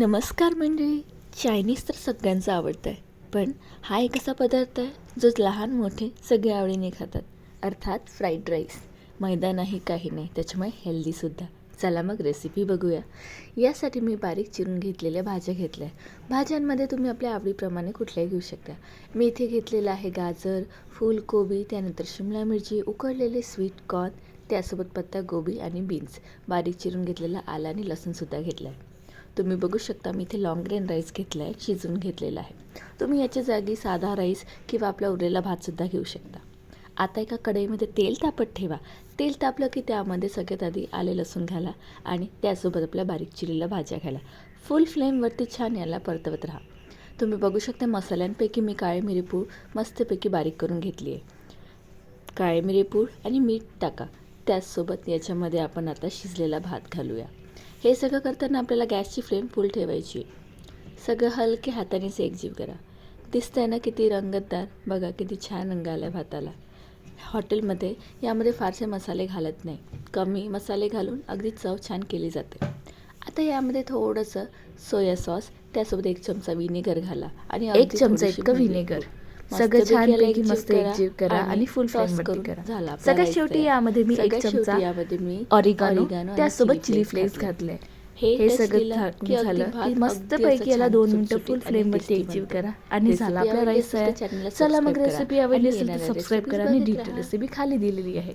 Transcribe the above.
नमस्कार मंडळी. चायनीज तर सगळ्यांचं आवडतं आहे पण हा एक असा पदार्थ आहे जो लहान मोठे सगळे आवडीने खातात. अर्थात फ्राईड राईस मैदा नाही काही नाही. त्याच्यामुळे हेल्दीसुद्धा चला मग रेसिपी बघूया. यासाठी मी बारीक चिरून घेतलेल्या भाज्या घेतल्या भाज्यांमध्ये तुम्ही आपल्या आवडीप्रमाणे कुठल्याही घेऊ शकता. मी इथे घेतलेलं आहे गाजर फुलकोबी त्यानंतर शिमला मिरची उकडलेले स्वीट कॉर्न त्यासोबत पत्ता गोबी आणि बीन्स बारीक चिरून घेतलेला आला आणि लसूणसुद्धा घेतला आहे. तुम्ही बघू शकता मी इथे लॉंग ग्रेन राईस घेतला आहे शिजून घेतलेला आहे. तुम्ही याच्या जागी साधा राईस किंवा आपला उरलेला भातसुद्धा घेऊ शकता. आता एका कढईमध्ये तेल तापत ठेवा. तेल तापलं की त्यामध्ये सगळ्यात आधी आले लसूण घाला आणि त्यासोबत आपल्या बारीक चिरलेल्या भाज्या घाला. फुल फ्लेमवरती छान याला परतवत राहा. तुम्ही बघू शकता मसाल्यांपैकी मी काळे मिरीपूड मस्तपैकी बारीक करून घेतली आहे काळे मिरीपूड आणि मीठ टाका. त्याचसोबत याच्यामध्ये आपण आता शिजलेला भात घालूया. हे सगळं करताना आपल्याला गॅसची फ्लेम फुल ठेवायची. सगळं हलके हातानेच एकजीव करा. दिसतंय ना किती रंगतदार. बघा किती छान रंग आला भाताला. हॉटेलमध्ये यामध्ये फारसे मसाले घालत नाही. कमी मसाले घालून अगदी चव छान केली जाते. आता यामध्ये थोडंसं सोया सॉस त्यासोबत एक चमचा विनेगर घाला आणि एक चमचा इतकं. व्हिनेगर. सगळं छान पैकी मस्त एकजीव करा आणि फुल फ्लेम करून करा सगळ्यात शेवटी. यामध्ये मी एक चमचा यामध्ये मी ऑरिगानो त्यासोबत चिली फ्लेक्स घातले. हे सगळं झालं मस्त पैकी याला दोन मिनिटं फुल आणि फ्लेम वरती tasty एकजीव. करा आणि झाला आपला राईस तयार चला मग रेसिपी आणि आवडली असेल तर येणाऱ्या सबस्क्राईब करा आणि डिटेल. रेसिपी खाली दिलेली आहे